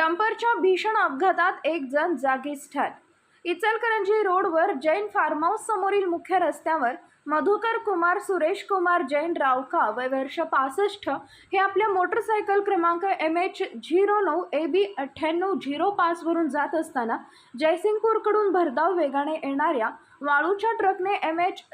डंपरच्या भीषण अपघातात एक जण जागीच ठार. इचलकरंजी रोडवर जैन फार्म हाऊस समोरील मुख्य रस्त्यावर मधुकर कुमार सुरेश कुमार जैन रावका वय वर्ष पासष्ट हे आपल्या मोटरसायकल क्रमांक एम एच झिरो नऊ ए बी अठ्ठ्याण्णव झिरो पाचवरून जात असताना जयसिंगपूरकडून भरधाव वेगाने येणाऱ्या वाळूच्या ट्रकने एम एच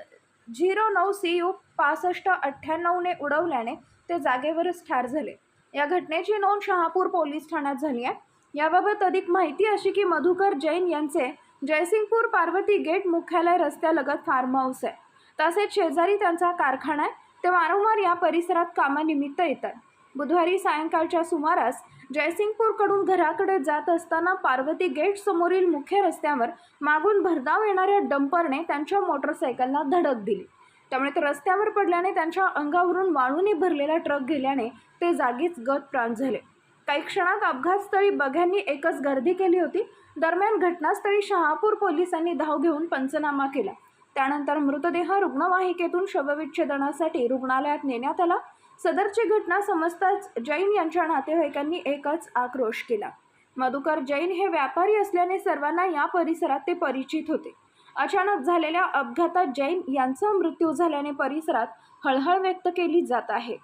झिरो नऊ सी यू पासष्ट अठ्ठ्याण्णवने उडवल्याने ते जागेवरच ठार झाले. या घटनेची नोंद शहापूर पोलीस ठाण्यात झाली आहे. याबाबत अधिक माहिती अशी की मधुकर जैन यांचे जयसिंगपूर पार्वती गेट मुख्यालय रस्त्यालगत फार्म हाऊस आहे. तसेच शेजारी त्यांचा कारखाना आहे. ते वारंवार या परिसरात कामानिमित्त येतात. बुधवारी सायंकाळच्या सुमारास जयसिंगपूरकडून घराकडे जात असताना पार्वती गेट समोरील मुख्य रस्त्यावर मागून भरधाव येणाऱ्या डंपरने त्यांच्या मोटरसायकलला धडक दिली. त्यामुळे ते रस्त्यावर पडल्याने त्यांच्या अंगावरून वाळूने भरलेला ट्रक गेल्याने ते जागीच गत प्राण झाले. काही क्षणात अपघातस्थळी बघ्यांनी एकच गर्दी केली होती. दरम्यान घटनास्थळी शहापूर पोलिसांनी धाव घेऊन पंचनामा केला. त्यानंतर मृतदेह रुग्णवाहिकेतून शवविच्छेदनासाठी रुग्णालयात नेण्यात आला. सदरची घटना समजताच जैन यांच्या नातेवाईकांनी एकच आक्रोश केला. मधुकर जैन हे व्यापारी असल्याने सर्वांना या परिसरात ते परिचित होते. अचानक झालेल्या अपघातात जैन यांचा मृत्यू झाल्याने परिसरात हळहळ व्यक्त केली जात आहे.